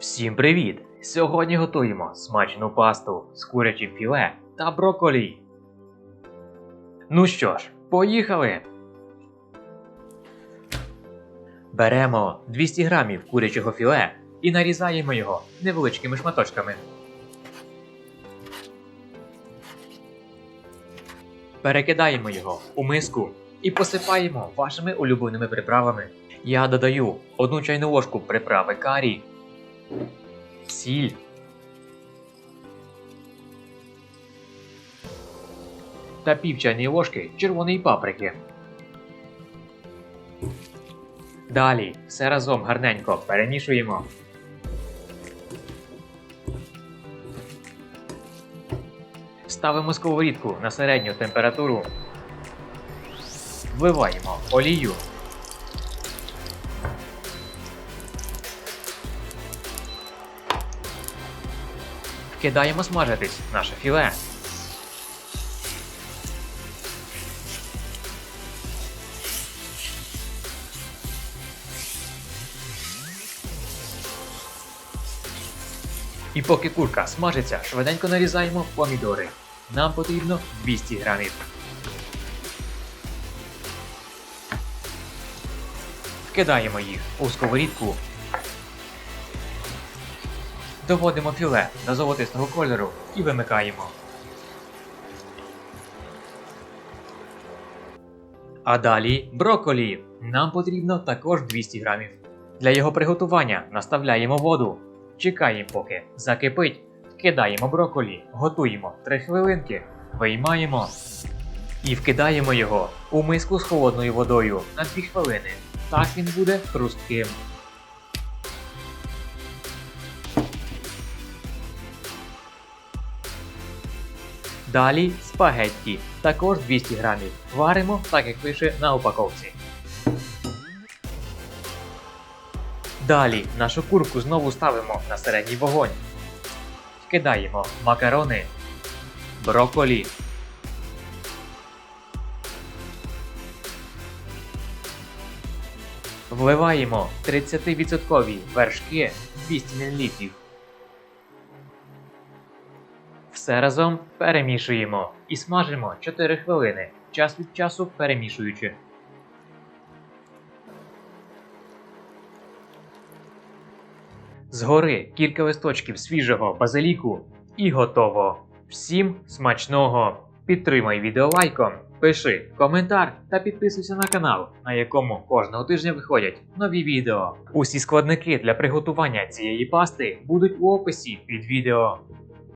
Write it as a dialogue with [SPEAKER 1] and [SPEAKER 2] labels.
[SPEAKER 1] Всім привіт! Сьогодні готуємо смачну пасту з курячим філе та брокколі. Ну що ж, поїхали! Беремо 200 грамів курячого філе і нарізаємо його невеличкими шматочками. Перекидаємо його у миску і посипаємо вашими улюбленими приправами. Я додаю одну чайну ложку приправи карі, сіль, та пів чайної ложки червоної паприки. Далі все разом гарненько перемішуємо. Ставимо сковорідку на середню температуру. Вливаємо олію. Кидаємо смажитись наше філе. І поки курка смажиться, швиденько нарізаємо помідори. Нам потрібно 200 грамів. Вкидаємо їх у сковорідку. Доводимо філе до золотистого кольору і вимикаємо. А далі брокколі. Нам потрібно також 200 грамів. Для його приготування наставляємо воду. Чекаємо, поки закипить. Вкидаємо брокколі, готуємо 3 хвилинки, виймаємо і вкидаємо його у миску з холодною водою на 2 хвилини. Так він буде хрустким. Далі спагетті, також 200 грамів. Варимо, так як пише на упаковці. Далі нашу курку знову ставимо на середній вогонь. Вкидаємо макарони, брокколі. Вливаємо 30% вершки 200 мл. Все разом перемішуємо і смажимо 4 хвилини, час від часу перемішуючи. Згори кілька листочків свіжого базиліку і готово. Всім смачного! Підтримай відео лайком, пиши коментар та підписуйся на канал, на якому кожного тижня виходять нові відео. Усі складники для приготування цієї пасти будуть у описі під відео.